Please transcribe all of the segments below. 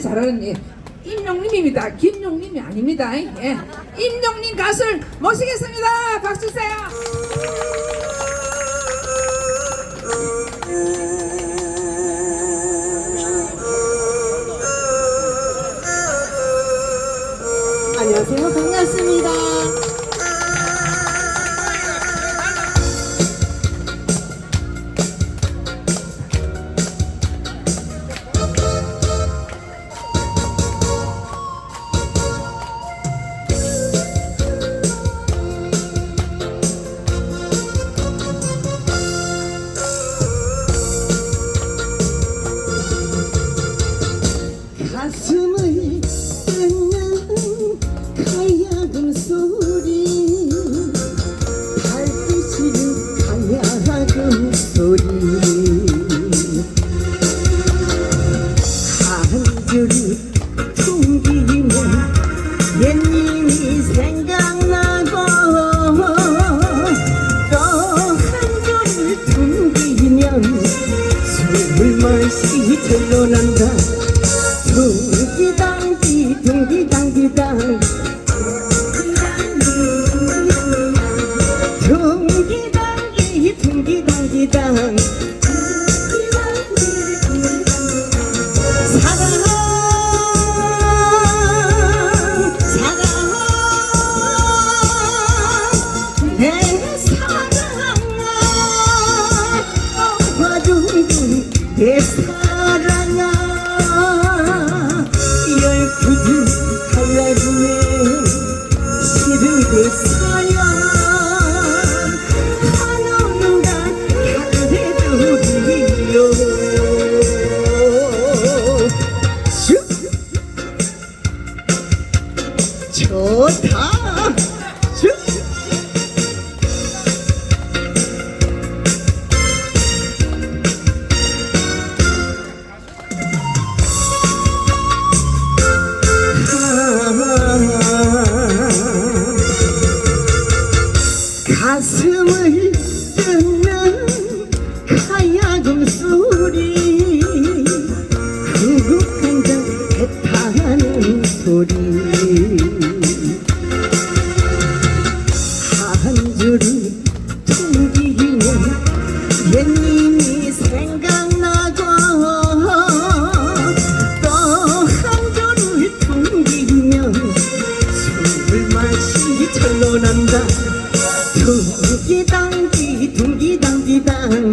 잘하는 예. 임용님입니다. 김용님이 아닙니다. 예. 임용님 가수를 모시겠습니다. 박수 주세요. 마시 절로 난다. 둥기당기 둥기당기당. 둥기당기 둥기당기당. 사랑 사랑 내 사랑아 와중둥 내 사랑 아열 가슴을 뜯는 하야금 소리 흥국한장 배타는 소리. 한 줄을 퉁기면 옛님이 생각나고 또한 줄을 퉁기면 숨을 마시 절로 난다 둥기당기 둥기당 기당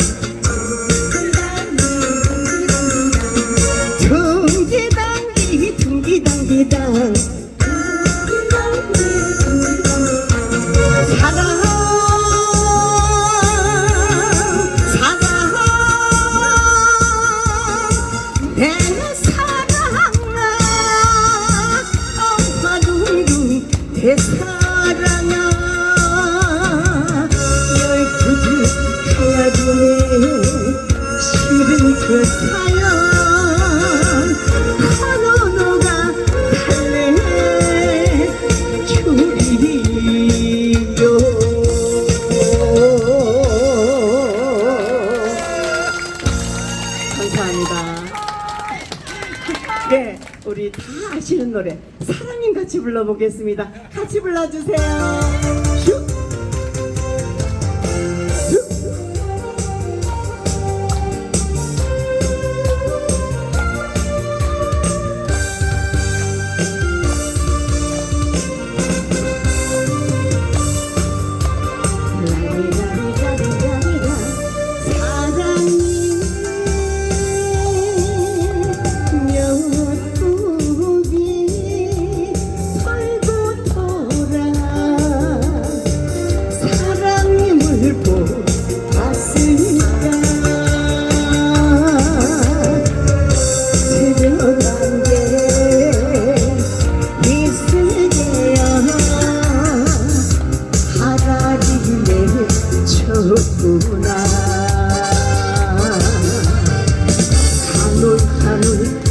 둥기당기 둥기당 기당 사랑 사랑 내 사랑아 노래 사랑님 같이 불러보겠습니다. 같이 불러주세요. 하루